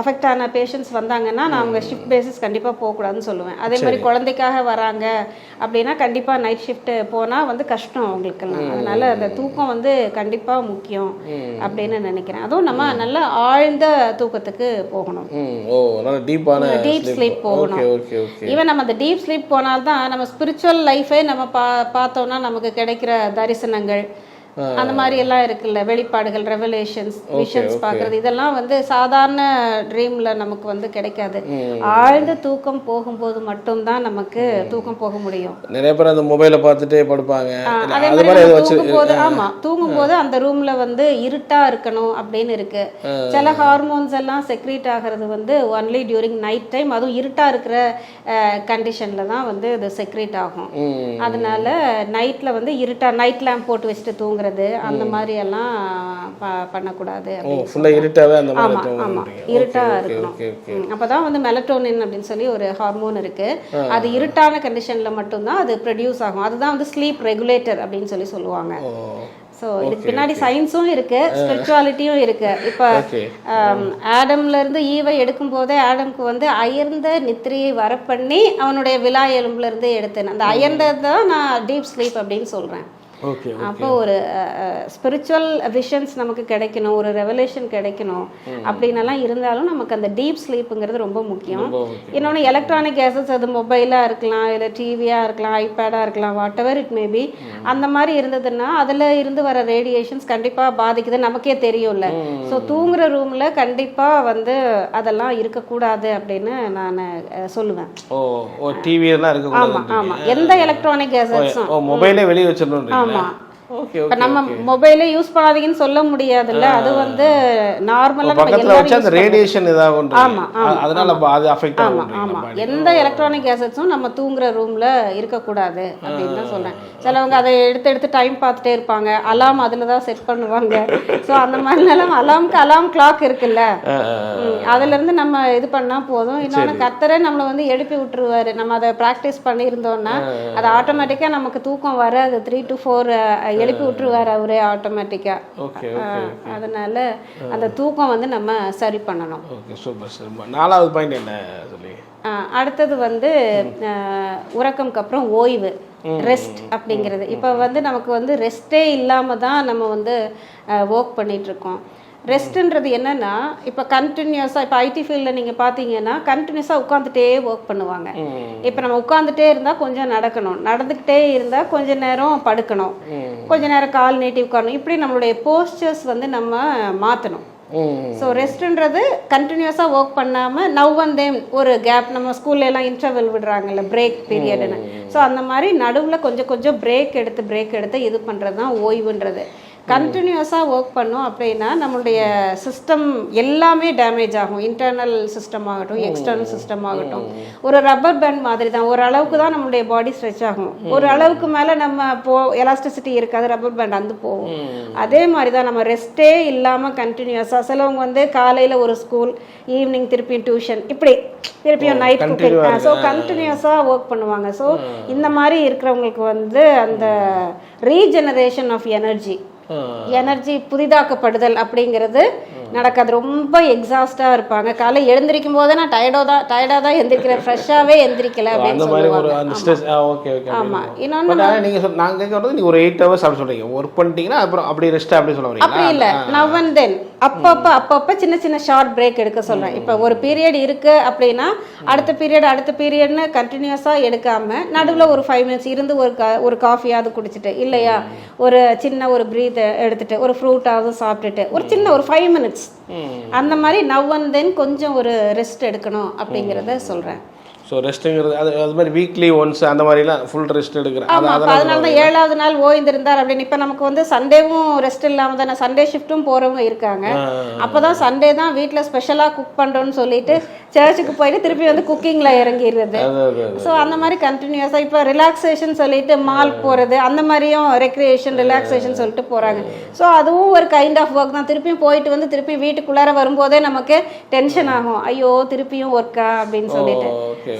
அஃபெக்ட் ஆன பேஷண்ட்ஸ் வந்தாங்கன்னா நான் அவங்க ஷிஃப்ட் பேசிஸ் கண்டிப்பாக போகக்கூடாதுன்னு சொல்லுவேன். அதே மாதிரி குழந்தைக்காக வராங்க அப்படின்னா கண்டிப்பாக நைட் ஷிஃப்ட் போனால் வந்து கஷ்டம் அவங்களுக்கெல்லாம். அதனால அந்த தூக்கம் வந்து கண்டிப்பாக முக்கியம் அப்படின்னு நினைக்கிறேன். அதுவும் நம்ம நல்ல ஆழ்ந்த தூக்கத்துக்கு போகணும். டீப் ஸ்லீப் போகணும். ஈவன் நம்ம அந்த டீப் ஸ்லீப் போனால்தான் நம்ம ஸ்பிரிச்சுவல் லைஃபே நம்ம பா பார்த்தோம்னா நமக்கு கிடைக்கிற தரிசனங்கள் அந்த மாதிரி எல்லாம் இருக்குல்ல வெளிப்பாடுகள் ரெவலேஷன்ஸ் விஷன்ஸ் பார்க்கறது இதெல்லாம் வந்து சாதாரண ட்ரீம்ல நமக்கு வந்து கிடைக்காது. ஆழ்ந்த தூக்கம் போகும்போது மட்டும்தான் நமக்கு தூக்கம் போக முடியும். நிறைய பேர் அந்த மொபைலை பார்த்துட்டே படுப்பாங்க. அதே மாதிரி தூங்கும்போது ஆமா தூங்கும்போது அந்த ரூம்ல வந்து இருட்டா இருக்கணும் அப்படின்னு இருக்கு. சில ஹார்மோன்ஸ் எல்லாம் செக்ரீட் ஆகிறது வந்து ஒன்லி டியூரிங் நைட் டைம் அதுவும் இருட்டா இருக்கிற கண்டிஷன்ல தான் வந்து இது செக்ரீட் ஆகும். அதனால நைட்ல வந்து இருட்டா நைட் லேம்ப் போட்டு வச்சுட்டு தூங்குறது அந்த மாதிரி எல்லாம் பண்ணக்கூடாது ஓ ஃபுல்லாக இருட்டாவே அந்த மாதிரி ஆமா ஆமா. தூங்குறீங்க இருட்டா ஓகே இருக்கணும். ம், அப்பதான் வந்து மெலட்டோனின் அப்படின்னு சொல்லி ஒரு ஹார்மோன் இருக்கு. அது இருட்டான கண்டிஷன்ல மட்டும்தான் அது ப்ரொடியூஸ் ஆகும். அதுதான் வந்து ஸ்லீப் ரெகுலேட்டர் அப்படின்னு சொல்லி சொல்லுவாங்க. ஸோ இதுக்கு பின்னாடி சயின்ஸும் இருக்கு ஸ்பிரிச்சுவாலிட்டியும் இருக்கு. இப்போ ஆடம்ல இருந்து ஈவை எடுக்கும் போதே ஆடம்க்கு வந்து அயர்ந்த நித்திரையை வர பண்ணி அவனுடைய விழா எலும்புல இருந்து எடுத்தேன். அந்த அயர்ந்தது தான் நான் டீப் ஸ்லீப் அப்படின்னு சொல்றேன். அப்போ ஒரு ஸ்பிரிச்சுவல் விஷன்ஸ் நமக்கு கிடைக்கணும் ஒரு ரெவலேஷன் கிடைக்கணும் அப்படின்னலாம் இருந்தாலும் நமக்கு அந்த டீப் ஸ்லீப்புங்கிறது ரொம்ப முக்கியம். இன்னொன்று எலக்ட்ரானிக் கேசஸ் அது மொபைலாக இருக்கலாம் இல்லை டிவியாக இருக்கலாம் ஐபேடாக இருக்கலாம் வாட் எவர் இட் மேபி அந்த மாதிரி இருந்ததுன்னா அதில் இருந்து வர ரேடியேஷன்ஸ் கண்டிப்பாக பாதிக்குது நமக்கே தெரியும்ல. ஸோ தூங்குற ரூமில் கண்டிப்பாக வந்து அதெல்லாம் இருக்கக்கூடாது அப்படின்னு நான் சொல்லுவேன். ஓ டிவி எல்லாம் ஆமாம் இருக்கக்கூடாது ஆமாம் எந்த எலக்ட்ரானிக் கேசட்ஸும் மொபைலே வெளியே வச்சிடணுன்றீங்களா? ஆமா ஓகே இப்ப ஓகே நம்ம மொபைலே யூஸ் பண்ணாதீங்கன்னு சொல்ல முடியாதுல்ல அது வந்து நார்மலா பக்கத்துல வச்சு அந்த ரேடியேஷன் இதாகும் ஆமா, அதனால அது அஃபெக்ட் ஆமா ஆகும் ஆமா எந்த எலக்ட்ரானிக் கேசட்ஸும் நம்ம தூங்குற ரூம்ல இருக்கக்கூடாது அப்படின்னு தான் சொல்றேன் சிலவங்க அதை எடுத்து எடுத்து டைம் பார்த்துட்டே இருப்பாங்க. அலாம் அதுல தான் செட் பண்ணுவாங்க. ஸோ அந்த மாதிரினாலும் அலாம்க்கு அலாம் கிளாக் இருக்குல்ல? அதுல இருந்து நம்ம இது பண்ணா போதும். இன்னொன்று கத்தரே நம்மளை வந்து எழுப்பி விட்டுருவாரு. நம்ம அதை ப்ராக்டிஸ் பண்ணியிருந்தோம்னா அது ஆட்டோமேட்டிக்கா நமக்கு தூக்கம் வராது. த்ரீ டு ஃபோர் எழுப்பி விட்டுருவாரு அவரே ஆட்டோமேட்டிக்கா ஓகே அதனால அந்த தூக்கம் வந்து நம்ம சரி பண்ணணும். ஓகே சூப்பர் நாலாவது பாயிண்ட் என்ன சொல்லி? அடுத்தது வந்து உறக்கம்க்கு அப்புறம் ஓய்வு ரெஸ்ட் அப்படிங்கிறது. இப்போ வந்து நமக்கு வந்து ரெஸ்ட்டே இல்லாமல் தான் நம்ம வந்து ஒர்க் பண்ணிட்டு இருக்கோம். ரெஸ்ட்டுன்றது என்னன்னா இப்போ கண்டினியூஸாக இப்போ ஐடி ஃபீல்டில் நீங்கள் பார்த்தீங்கன்னா கண்டினியூஸாக உட்காந்துட்டே ஒர்க் பண்ணுவாங்க. இப்போ நம்ம உட்காந்துட்டே இருந்தால் கொஞ்சம் நடக்கணும். நடந்துக்கிட்டே இருந்தால் கொஞ்ச நேரம் படுக்கணும். கொஞ்ச நேரம் கால் நீட்டி உட்காரணும். இப்படி நம்மளுடைய போஸ்டர்ஸ் வந்து நம்ம மாற்றணும் ஸோ ரெஸ்ட்ன்றது கண்டினியூஸாக ஒர்க் பண்ணாமல் நவ் அண்ட் தேம் ஒரு கேப் நம்ம ஸ்கூல்ல எல்லாம் இன்டர்வெல் விடுறாங்கல்ல பிரேக் பீரியட்னு ஸோ அந்த மாதிரி நடுவில் கொஞ்சம் கொஞ்சம் பிரேக் எடுத்து பிரேக் எடுத்து இது பண்ணுறது தான் ஓய்வுன்றது. கண்டினியூஸாக ஒர்க் பண்ணோம் அப்படின்னா நம்மளுடைய சிஸ்டம் எல்லாமே டேமேஜ் ஆகும். இன்டர்னல் சிஸ்டம் ஆகட்டும் எக்ஸ்டர்னல் சிஸ்டம் ஆகட்டும். ஒரு ரப்பர் பேண்ட் மாதிரி தான் ஒரு அளவுக்கு தான் நம்மளுடைய பாடி ஸ்ட்ரெச் ஆகும். ஒரு அளவுக்கு மேலே நம்ம போ எலாஸ்டிசிட்டி இருக்காது ரப்பர் பேண்ட் வந்து போகும். அதே மாதிரி தான் நம்ம ரெஸ்ட்டே இல்லாமல் கண்டினியூஸாக சிலவங்க வந்து காலையில் ஒரு ஸ்கூல் ஈவினிங் திருப்பியும் டியூஷன் இப்படி திருப்பியும் நைட் குக்கிங் ஸோ கண்டினியூஸாக ஒர்க் பண்ணுவாங்க. ஸோ இந்த மாதிரி இருக்கிறவங்களுக்கு வந்து அந்த ரீஜெனரேஷன் ஆஃப் எனர்ஜி எனர்ஜி புதிதாக்கப்படுதல் அப்படிங்கிறது நடக்காது. ரொம்ப எக்ஸாஸ்டாக இருப்பாங்க. காலை எழுந்திருக்கும் போதே நான் டயர்டோ தான் டயர்டாக தான் எந்திரிக்கிறேன். ஃப்ரெஷ்ஷாகவே எந்திரிக்கல அப்படின்னு சொல்லுவாங்க. அந்த ஸ்ட்ரெஸ் ஓகே ஓகே ஆமா. இன்னொன்று நீங்கள் நாங்கள் கேட்க வரது நீங்கள் ஒரு எயிட் ஹவர்ஸ் அப்படி சொல்கிறீங்க ஒர்க் பண்ணிட்டீங்கன்னா அப்புறம் அப்படி ரெஸ்ட் அப்படி சொல்ல அப்படி இல்ல. நவ் அண்ட் தென் அப்பப்போ அப்பப்போ சின்ன சின்ன ஷார்ட் பிரேக் எடுக்க சொல்றேன். இப்போ ஒரு பீரியட் இருக்கு அப்படின்னா அடுத்த பீரியட் அடுத்த பீரியட்னு கண்டினியூஸா எடுக்காம நடுவுல ஒரு ஃபைவ் மினிட்ஸ் இருந்து ஒரு கா ஒரு காஃபியாவது குடிச்சிட்டு இல்லையா? ஒரு சின்ன ஒரு ப்ரீத் எடுத்துட்டு ஒரு ஃப்ரூட்டாவது சாப்பிட்டுட்டு ஒரு சின்ன ஒரு ஃபைவ் மினிட்ஸ் அந்த மாதிரி நவ் அண்ட் தென் கொஞ்சம் ஒரு ரெஸ்ட் எடுக்கணும் அப்படிங்கிறத சொல்றேன். ஸோ ரெஸ்ட்டுங்கிறது அது அது மாதிரி வீக்லி ஒன்ஸ் அந்த மாதிரிலாம் ஃபுல் ரெஸ்ட் எடுக்கிறேன். அப்ப அதனால தான் ஏழாவது நாள் ஓய்ந்திருந்தார் அப்படின்னு. இப்ப நமக்கு வந்து சண்டேவும் ரெஸ்ட் இல்லாம தானே சண்டே ஷிஃப்ட்டும் போறவங்க இருக்காங்க. அப்பதான் சண்டே தான் வீட்ல ஸ்பெஷலா குக் பண்றோம்னு சொல்லிட்டு சர்ச்சுக்கு போயிட்டு திருப்பி வந்து குக்கிங்ல இறங்கிடுறது. ஸோ அந்த மாதிரி கண்டினியூஸா இப்போ ரிலாக்ஸேஷன் சொல்லிட்டு மால் போறது அந்த மாதிரியும் ரெக்ரியேஷன் ரிலாக்ஸேஷன் சொல்லிட்டு போறாங்க. ஸோ அதுவும் ஒரு கைண்ட் ஆஃப் ஒர்க் தான். திருப்பியும் போயிட்டு வந்து திருப்பி வீட்டுக்குள்ளார வரும்போதே நமக்கு டென்ஷன் ஆகும். ஐயோ திருப்பியும் ஒர்க்கா அப்படின்னு சொல்லிட்டு.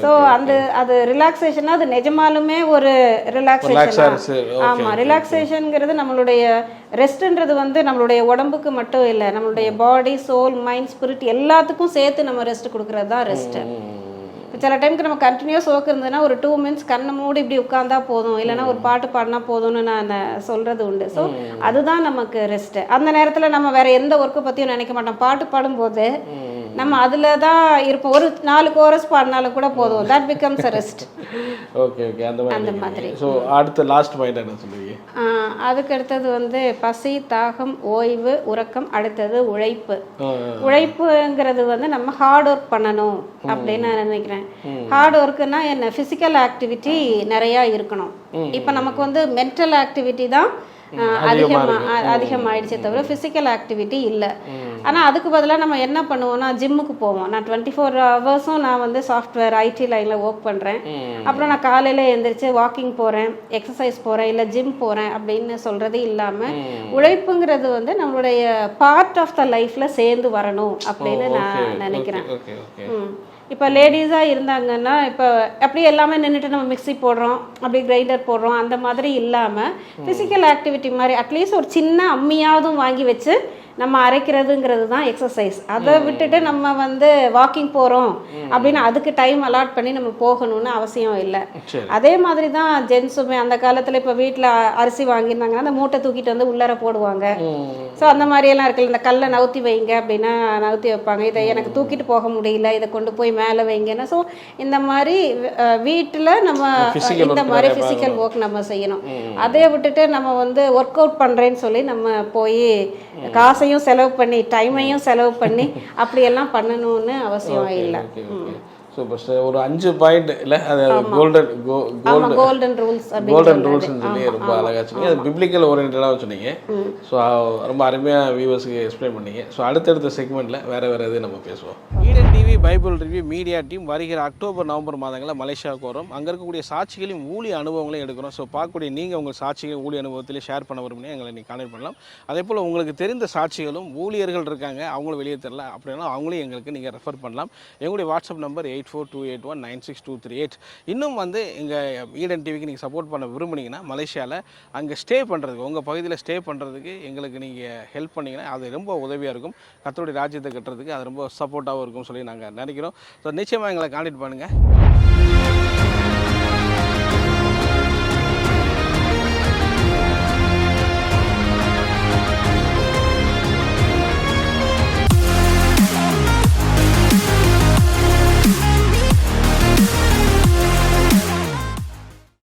ஸோ அந்த அது ரிலாக்ஸேஷனா அது நிஜமாலுமே ஒரு ரிலாக்ஸேஷன் ரிலாக்ஸாக ஓகே ஆமா ரிலாக்ஸேஷனுங்கிறது நம்மளுடைய ரெஸ்ட்ன்றது வந்து நம்மளுடைய உடம்புக்கு மட்டும் இல்லை நம்மளுடைய பாடி சோல் மைண்ட் ஸ்பிரிட் எல்லாத்துக்கும் சேர்த்து நம்ம ரெஸ்ட் கொடுக்கறது தான் ரெஸ்ட் சில டைமுக்கு நம்ம கண்டினியூஸ் ஒர்க் இருந்ததுன்னா ஒரு டூ மினிட்ஸ் கண்ணை மூடி இப்படி உட்காந்தா போதும். இல்லைன்னா ஒரு பாட்டு பாடினா போதும்னு நான் சொல்றது உண்டு. ஸோ அதுதான் நமக்கு ரெஸ்ட் அந்த நேரத்துல நம்ம வேற எந்த ஒர்க்கை பத்தியும் நினைக்க மாட்டோம். பாட்டு பாடும்போது நம்ம அதுல தான் இருப்போம். ஒரு நாலு கோரஸ் பாடினாலும் கூட போதும். That becomes a rest okay okay அந்த மாதிரி அந்த மாதிரி. ஸோ அடுத்த லாஸ்ட் பாயிண்ட் என்ன சொல்லுவீங்க அதுக்கு அடுத்தது வந்து பசி தாகம் ஓய்வு உறக்கம் அடுத்தது உழைப்பு. உழைப்புங்கிறது வந்து நம்ம ஹார்ட் ஒர்க் பண்ணணும் அப்படின்னு நான் நினைக்கிறேன். ஹார்ட் ஒர்க்குன்னா என்ன? ஃபிசிக்கல் ஆக்டிவிட்டி நிறையா இருக்கணும். இப்போ நமக்கு வந்து மென்டல் ஆக்டிவிட்டி தான் அதிகமாக அதிகமாயிடுச்சே தவிர ஃபிசிக்கல் ஆக்டிவிட்டி இல்லை. ஆனால் அதுக்கு பதிலாக நம்ம என்ன பண்ணுவோம்னா ஜிம்முக்கு போவோம். நான் டுவெண்ட்டி ஃபோர் ஹவர்ஸும் நான் வந்து சாஃப்ட்வேர் ஐடி லைனில் ஒர்க் பண்ணுறேன் அப்புறம் நான் காலையில் எழுந்திரிச்சு வாக்கிங் போகிறேன் எக்ஸசைஸ் போகிறேன் இல்லை ஜிம் போகிறேன் அப்படின்னு சொல்கிறது இல்லாமல் உழைப்புங்கிறது வந்து நம்மளுடைய பார்ட் ஆஃப் த லைஃப்பில் சேர்ந்து வரணும் அப்படின்னு நான் நினைக்கிறேன். ம். இப்போ லேடிஸாக இருந்தாங்கன்னா இப்போ அப்படியே எல்லாமே நின்றுட்டு நம்ம மிக்ஸி போடுறோம் அப்படியே கிரைண்டர் போடுறோம் அந்த மாதிரி இல்லாமல் ஃபிசிக்கல் ஆக்டிவிட்டி மாதிரி அட்லீஸ்ட் ஒரு சின்ன அம்மியாவதும் வாங்கி வச்சு நம்ம அரைக்கிறதுங்கிறது தான் எக்ஸசைஸ் அதை விட்டுட்டு நம்ம வந்து வாக்கிங் போகிறோம் அப்படின்னு அதுக்கு டைம் அலாட் பண்ணி நம்ம போகணும்னு அவசியம் இல்லை. அதே மாதிரி தான் ஜென்ஸுமே அந்த காலத்தில் இப்போ வீட்டில் அரிசி வாங்கியிருந்தாங்கன்னா அந்த மூட்டை தூக்கிட்டு வந்து உள்ளார போடுவாங்க. ஸோ அந்த மாதிரியெல்லாம் இருக்குல்ல இந்த கல்லை நவுத்தி வைங்க அப்படின்னா நவுத்தி வைப்பாங்க. இதை எனக்கு தூக்கிட்டு போக முடியல இதை கொண்டு போய் மேலே வைங்கன்னா. ஸோ இந்த மாதிரி வீட்டில் நம்ம இந்த மாதிரி ஃபிசிக்கல் ஒர்க் நம்ம செய்யணும். அதை விட்டுட்டு நம்ம வந்து ஒர்க் அவுட் பண்ணுறேன்னு சொல்லி நம்ம போய் காசையும் செலவு பண்ணி டைமையும் செலவு பண்ணி அப்படியெல்லாம் பண்ணணும்னு அவசியம் இல்லை. சூப்பர் சார் ஒரு அஞ்சு பாயிண்ட் இல்லை அது golden gold golden rules golden ரூல்ஸ்னு சொல்லி ரொம்ப அழகாக சொன்னீங்க அது பிப்ளிக்கல் ஓரியன்டாக சொன்னீங்க ஸோ ரொம்ப அருமையாக வியூவர்ஸுக்கு எக்ஸ்பிளைன் பண்ணீங்க. ஸோ அடுத்தடுத்த செக்மெண்ட்டில் வேறு வேறு எது நம்ம பேசுவோம். Eden TV Bible review media team வருகிற அக்டோபர் நவம்பர் மாதங்களில் மலேசியாவுக்கு வரும். அங்கே இருக்கக்கூடிய சாட்சிகளையும் ஊழிய அனுபவங்களையும் எடுக்கிறோம். ஸோ பார்க்கக்கூடிய நீங்கள் உங்கள் சாட்சிகள் ஊழிய அனுபவத்திலே ஷேர் பண்ண விரும்பினா எங்களை நீங்கள் கான்டெக்ட் பண்ணலாம். அதே போல் உங்களுக்கு தெரிந்த சாட்சிகளும் ஊழியர்கள் இருக்காங்க. அவங்களும் வெளியே தெரில அப்படின்னா அவங்களையும் எங்களுக்கு நீங்கள் ரெஃபர் பண்ணலாம். எங்களுடைய WhatsApp number eight four two eight one nine six two three eight. இன்னும் வந்து எங்கள் ஈடன் டிவிக்கு நீங்கள் சப்போர்ட் பண்ண விரும்புனீங்கன்னா மலேசியாவில் அங்கே ஸ்டே பண்ணுறதுக்கு உங்கள் பகுதியில் ஸ்டே பண்ணுறதுக்கு எங்களுக்கு நீங்கள் ஹெல்ப் பண்ணிங்கன்னா அது ரொம்ப உதவியாக இருக்கும். கத்தோடைய ராஜ்யத்தை கட்டுறதுக்கு அது ரொம்ப சப்போர்ட்டாகவும் இருக்கும்னு சொல்லி நாங்கள் நினைக்கிறோம். ஸோ நிச்சயமாக எங்களை கான்டெக்ட் பண்ணுங்கள்